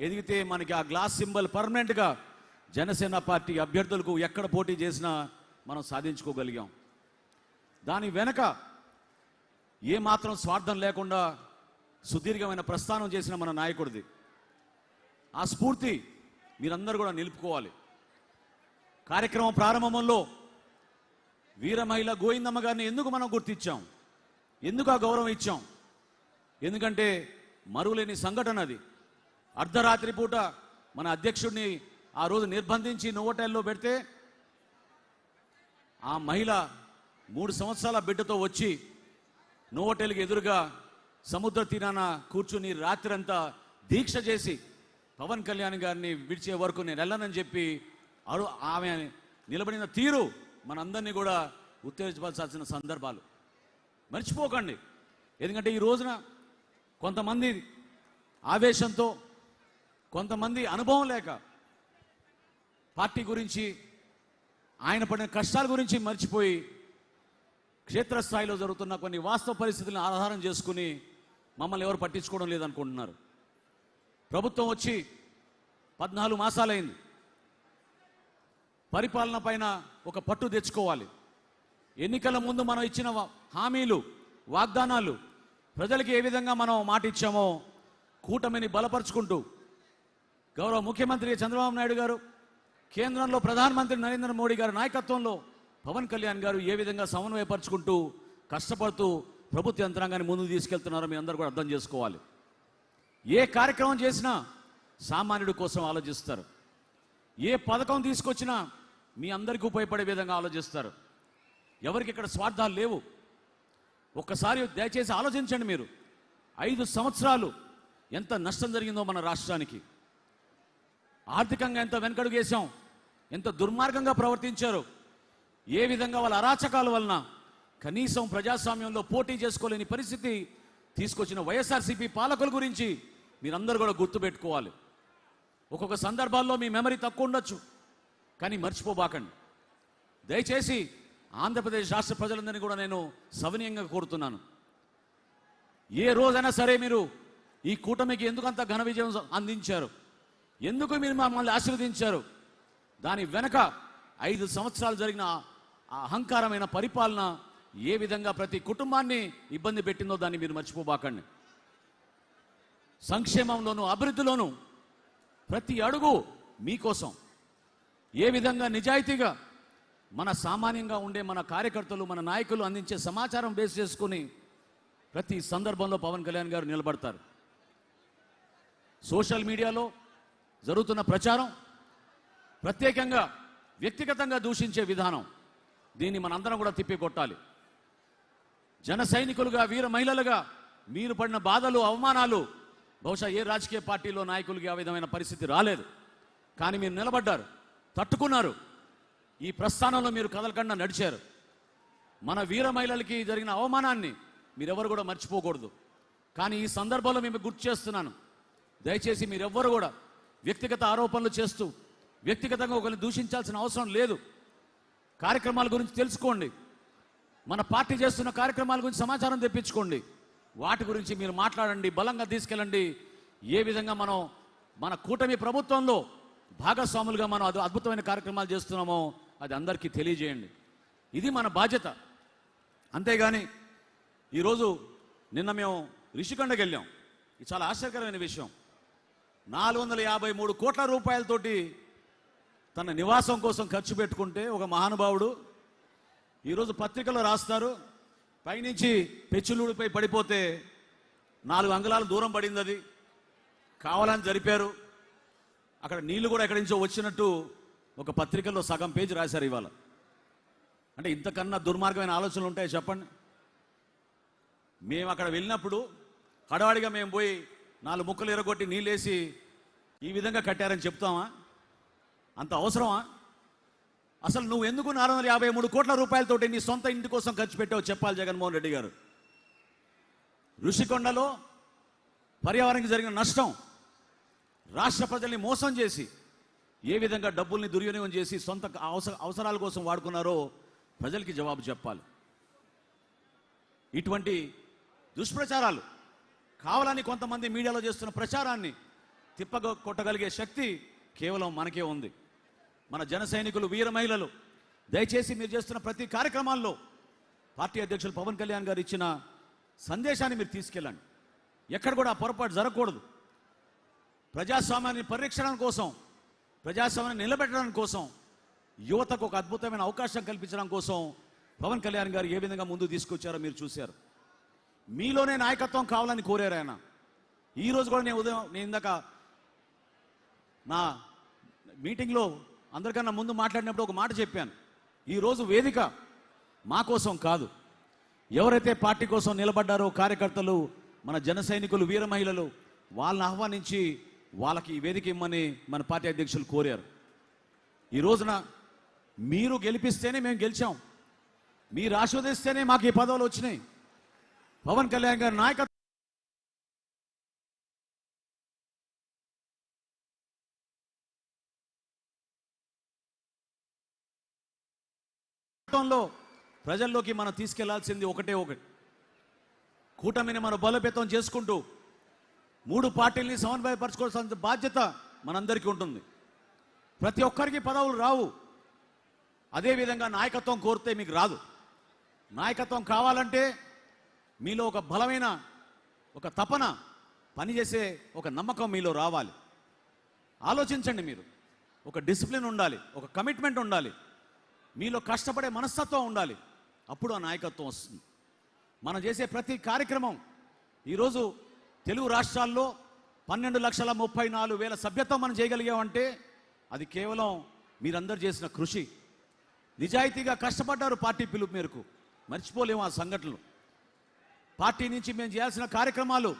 ఎదిగితే మనకి ఆ గ్లాస్ సింబల్ పర్మనెంట్గా జనసేన పార్టీ అభ్యర్థులకు ఎక్కడ పోటీ చేసినా మనం సాధించుకోగలిగాం. దాని వెనక ఏ మాత్రం స్వార్థం లేకుండా సుదీర్ఘమైన ప్రస్థానం చేసిన మన నాయకుడిది. ఆ స్ఫూర్తి మీరందరూ కూడా నిలుపుకోవాలి. కార్యక్రమం ప్రారంభంలో వీరమహిళ గోవిందమ్మ గారిని ఎందుకు మనం గుర్తించాం? ఎందుకు ఆ గౌరవం ఇచ్చాం? ఎందుకంటే మరువలేని సంఘటన అది. అర్ధరాత్రి పూట మన అధ్యక్షుడిని ఆ రోజు నిర్బంధించి నోవటైల్లో పెడితే ఆ మహిళ మూడు సంవత్సరాల బిడ్డతో వచ్చి నోవటైల్కి ఎదురుగా సముద్ర తీరాన కూర్చుని రాత్రంతా దీక్ష చేసి పవన్ కళ్యాణ్ గారిని విడిచే వరకు నేను వెళ్ళనని చెప్పి అడు ఆమె నిలబడిన తీరు మనందరినీ కూడా ఉత్తేజపరచాల్సిన సందర్భాలు. మర్చిపోకండి. ఎందుకంటే ఈ రోజున కొంతమంది ఆవేశంతో కొంతమంది అనుభవం లేక పార్టీ గురించి ఆయన పడిన కష్టాల గురించి మర్చిపోయి క్షేత్రస్థాయిలో జరుగుతున్న కొన్ని వాస్తవ పరిస్థితులను ఆధారం చేసుకుని మమ్మల్ని ఎవరు పట్టించుకోవడం లేదనుకుంటున్నారు. ప్రభుత్వం వచ్చి పద్నాలుగు మాసాలైంది. పరిపాలన పైన ఒక పట్టు తెచ్చుకోవాలి. ఎన్నికల ముందు మనం ఇచ్చిన హామీలు వాగ్దానాలు ప్రజలకు ఏ విధంగా మనం మాట ఇచ్చామో కూటమిని బలపరుచుకుంటూ గౌరవ ముఖ్యమంత్రి చంద్రబాబు నాయుడు గారు కేంద్రంలో ప్రధానమంత్రి నరేంద్ర మోడీ గారి నాయకత్వంలో పవన్ కళ్యాణ్ గారు ఏ విధంగా సమన్వయపరుచుకుంటూ కష్టపడుతూ ప్రభుత్వ యంత్రాంగాన్ని ముందుకు తీసుకెళ్తున్నారో మీ అందరూ కూడా అర్థం చేసుకోవాలి. ఏ కార్యక్రమం చేసినా సామాన్యుడి కోసం ఆలోచిస్తారు. ఏ పథకం తీసుకొచ్చినా మీ అందరికీ ఉపయోగపడే విధంగా ఆలోచిస్తారు. ఎవరికి ఇక్కడ స్వార్థాలు లేవు. ఒక్కసారి దయచేసి ఆలోచించండి మీరు. ఐదు సంవత్సరాలు ఎంత నష్టం జరిగిందో మన రాష్ట్రానికి. ఆర్థికంగా ఎంత వెనకడుగేశాం ఎంత దుర్మార్గంగా ప్రవర్తించారు ఏ విధంగా వాళ్ళ అరాచకాల వలన కనీసం ప్రజాస్వామ్యంలో పోటీ చేసుకోలేని పరిస్థితి తీసుకొచ్చిన వైఎస్ఆర్సీపీ పాలకుల గురించి మీరందరూ కూడా గుర్తుపెట్టుకోవాలి. ఒక్కొక్క సందర్భాల్లో మీ మెమరీ తక్కువ ఉండొచ్చు కానీ మర్చిపోబాకండి. దయచేసి ఆంధ్రప్రదేశ్ రాష్ట్ర ప్రజలందరినీ కూడా నేను సవనీయంగా కోరుతున్నాను. ఏ రోజైనా సరే మీరు ఈ కూటమికి ఎందుకంత ఘన విజయం అందించారు? ఎందుకు మీరు మమ్మల్ని ఆశీర్వదించారు? దాని వెనక ఐదు సంవత్సరాలు జరిగిన అహంకారమైన పరిపాలన ఏ విధంగా ప్రతి కుటుంబాన్ని ఇబ్బంది పెట్టిందో దాన్ని మీరు మర్చిపోబాకండి. సంక్షేమంలోనూ అభివృద్ధిలోనూ ప్రతి అడుగు మీకోసం ఏ విధంగా నిజాయితీగా మన సామాన్యంగా ఉండే మన కార్యకర్తలు మన నాయకులు అందించే సమాచారం బేస్ చేసుకుని ప్రతి సందర్భంలో పవన్ కళ్యాణ్ గారు నిలబడతారు. సోషల్ మీడియాలో జరుగుతున్న ప్రచారం ప్రత్యేకంగా వ్యక్తిగతంగా దూషించే విధానం. దీన్ని మనందరం కూడా తిప్పి కొట్టాలి జన సైనికులుగా వీర మహిళలుగా మీరు పడిన బాధలు అవమానాలు బహుశా ఏ రాజకీయ పార్టీలో నాయకులకి ఆ విధమైన పరిస్థితి రాలేదు. కానీ మీరు నిలబడ్డారు తట్టుకున్నారు. ఈ ప్రస్థానంలో మీరు కదలకుండా నడిచారు. మన వీర మహిళలకి జరిగిన అవమానాన్ని మీరెవరు కూడా మర్చిపోకూడదు. కానీ ఈ సందర్భంలో మేము గుర్తు చేస్తున్నాను. దయచేసి మీరెవ్వరు కూడా వ్యక్తిగత ఆరోపణలు చేస్తూ వ్యక్తిగతంగా ఒకరిని దూషించాల్సిన అవసరం లేదు. కార్యక్రమాల గురించి తెలుసుకోండి. మన పార్టీ చేస్తున్న కార్యక్రమాల గురించి సమాచారం తెప్పించుకోండి. వాటి గురించి మీరు మాట్లాడండి బలంగా తీసుకెళ్ళండి. ఏ విధంగా మనం మన కూటమి ప్రభుత్వంలో భాగస్వాములుగా మనం అది అద్భుతమైన కార్యక్రమాలు చేస్తున్నామో అది అందరికీ తెలియజేయండి. ఇది మన బాధ్యత. అంతేగాని ఈరోజు నిన్న మేము రిషికొండకి వెళ్ళాం. ఇది చాలా ఆశ్చర్యకరమైన విషయం. నాలుగు వందల యాభై మూడు కోట్ల రూపాయలతోటి తన నివాసం కోసం ఖర్చు పెట్టుకుంటే ఒక మహానుభావుడు ఈరోజు పత్రికలో రాస్తారు. పైనుంచి పెచ్చులూడిపై పడిపోతే నాలుగు అంగుళాలు దూరం పడింది అది కావాలని జరిపారు. అక్కడ నీళ్ళు కూడా ఎక్కడి నుంచో వచ్చినట్టు ఒక పత్రికలో సగం పేజీ రాశారు ఇవాళ. అంటే ఇంతకన్నా దుర్మార్గమైన ఆలోచనలు ఉంటాయి చెప్పండి? మేము అక్కడ వెళ్ళినప్పుడు హడాడిగా మేము పోయి నాలుగు ముక్కలు ఎరగొట్టి నీళ్ళేసి ఈ విధంగా కట్టారని చెప్తామా అంత అవసరమా? అసలు నువ్వు ఎందుకు నాలుగు వందల యాభై మూడు కోట్ల రూపాయలతోటి నీ సొంత ఇంటి కోసం ఖర్చు పెట్టావు చెప్పాలి జగన్మోహన్ రెడ్డి గారు. ఋషికొండలో పర్యావరణకి జరిగిన నష్టం రాష్ట్ర ప్రజల్ని మోసం చేసి ఏ విధంగా డబ్బుల్ని దుర్వినియోగం చేసి సొంత అవసర అవసరాల కోసం వాడుకున్నారో ప్రజలకి జవాబు చెప్పాలి. ఇటువంటి దుష్ప్రచారాలు కావాలని కొంతమంది మీడియాలో చేస్తున్న ప్రచారాన్ని తిప్ప కొట్టగలిగే శక్తి కేవలం మనకే ఉంది. మన జన సైనికులు వీర మహిళలు దయచేసి మీరు చేస్తున్న ప్రతి కార్యక్రమాల్లో పార్టీ అధ్యక్షులు పవన్ కళ్యాణ్ గారు ఇచ్చిన సందేశాన్ని మీరు తీసుకెళ్ళండి. ఎక్కడ కూడా పొరపాటు జరగకూడదు. ప్రజాస్వామ్యాన్ని పరిరక్షణ కోసం ప్రజాస్వామ్యాన్ని నిలబెట్టడం కోసం యువతకు ఒక అద్భుతమైన అవకాశం కల్పించడం కోసం పవన్ కళ్యాణ్ గారు ఏ విధంగా ముందు తీసుకొచ్చారో మీరు చూశారు. మీలోనే నాయకత్వం కావాలని కోరారు ఆయన. ఈరోజు కూడా నేను ఉదయం నేను ఇందాక నా మీటింగ్లో అందరికన్నా ముందు మాట్లాడినప్పుడు ఒక మాట చెప్పాను. ఈరోజు వేదిక మా కోసం కాదు. ఎవరైతే పార్టీ కోసం నిలబడ్డారో కార్యకర్తలు మన జన సైనికులు వీర మహిళలు వాళ్ళని ఆహ్వానించి వాళ్ళకి ఈ వేదిక ఇమ్మని మన పార్టీ అధ్యక్షులు కోరారు. ఈ రోజున మీరు గెలిపిస్తేనే మేము గెలిచాం. మీరు ఆస్వాదిస్తేనే మాకు ఈ పదవులు వచ్చినాయి. పవన్ కళ్యాణ్ గారి నాయకత్వం కూటంలో ప్రజల్లోకి మనం తీసుకెళ్ళాల్సింది ఒకటే ఒకటి. కూటమిని మనం బలోపేతం చేసుకుంటూ మూడు పార్టీల్ని సమన్వయపరచుకోవాల్సిన బాధ్యత మనందరికీ ఉంటుంది. ప్రతి ఒక్కరికి పదవులు రావు. అదేవిధంగా నాయకత్వం కోరితే మీకు రాదు. నాయకత్వం కావాలంటే మీలో ఒక బలమైన ఒక తపన పనిచేసే ఒక నమ్మకం మీలో రావాలి. ఆలోచించండి మీరు. ఒక డిసిప్లిన్ ఉండాలి. ఒక కమిట్మెంట్ ఉండాలి. మీలో కష్టపడే మనస్తత్వం ఉండాలి. అప్పుడు ఆ నాయకత్వం వస్తుంది. మనం చేసే ప్రతి కార్యక్రమం ఈరోజు తెలుగు రాష్ట్రాల్లో పన్నెండు లక్షల ముప్పై నాలుగు వేల సభ్యత్వం మనం చేయగలిగామంటే అది కేవలం మీరందరూ చేసిన కృషి. నిజాయితీగా కష్టపడ్డారు పార్టీ పిలుపు మేరకు. మర్చిపోలేము ఆ సంఘటనలు. పార్టీ నుంచి మేము చేయాల్సిన కార్యక్రమాలు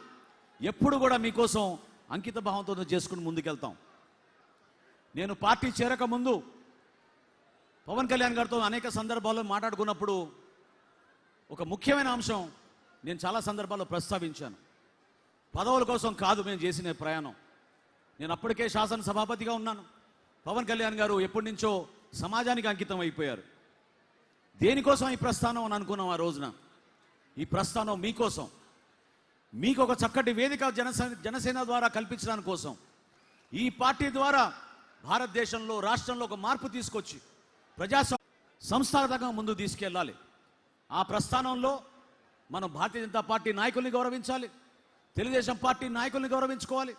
ఎప్పుడు కూడా మీకోసం అంకిత భావంతో చేసుకుని ముందుకెళ్తాం. నేను పార్టీ చేరక ముందు పవన్ కళ్యాణ్ గారితో అనేక సందర్భాల్లో మాట్లాడుకున్నప్పుడు ఒక ముఖ్యమైన అంశం నేను చాలా సందర్భాల్లో ప్రస్తావించాను. పదవుల కోసం కాదు మేము చేసిన ప్రయాణం. నేను అప్పటికే శాసనసభాపతిగా ఉన్నాను. పవన్ కళ్యాణ్ గారు ఎప్పటి నుంచో సమాజానికి అంకితం అయిపోయారు. దేనికోసం ఈ ప్రస్థానం అని అనుకున్నాం ఆ రోజున? ఈ ప్రస్థానం మీకోసం. మీకు ఒక చక్కటి వేదిక జనసేన జనసేన ద్వారా కల్పించడానికి కోసం. ఈ పార్టీ ద్వారా భారతదేశంలో రాష్ట్రంలో ఒక మార్పు తీసుకొచ్చి ప్రజా సంస్థాగతంగా ముందు తీసుకెళ్ళాలి. ఆ ప్రస్థానంలో మనం భారతీయ జనతా పార్టీ నాయకుల్ని గౌరవించాలి. తెలుగుదేశం పార్టీ నాయకుల్ని గౌరవించుకోవాలి.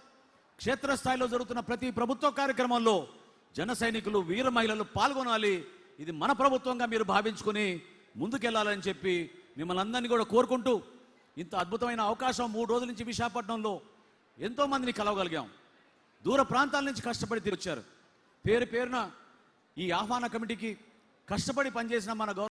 క్షేత్రస్థాయిలో జరుగుతున్న ప్రతి ప్రభుత్వ కార్యక్రమంలో జన సైనికులు వీర మహిళలు పాల్గొనాలి. ఇది మన ప్రభుత్వంగా మీరు భావించుకొని ముందుకెళ్ళాలని చెప్పి మిమ్మల్ని అందరినీ కూడా కోరుకుంటూ ఇంత అద్భుతమైన అవకాశం మూడు రోజుల నుంచి విశాఖపట్నంలో ఎంతోమందిని కలవగలిగాం. దూర ప్రాంతాల నుంచి కష్టపడి తిరిగి పేరు పేరున ఈ ఆహ్వాన కమిటీకి కష్టపడి పనిచేసిన మన గౌరవ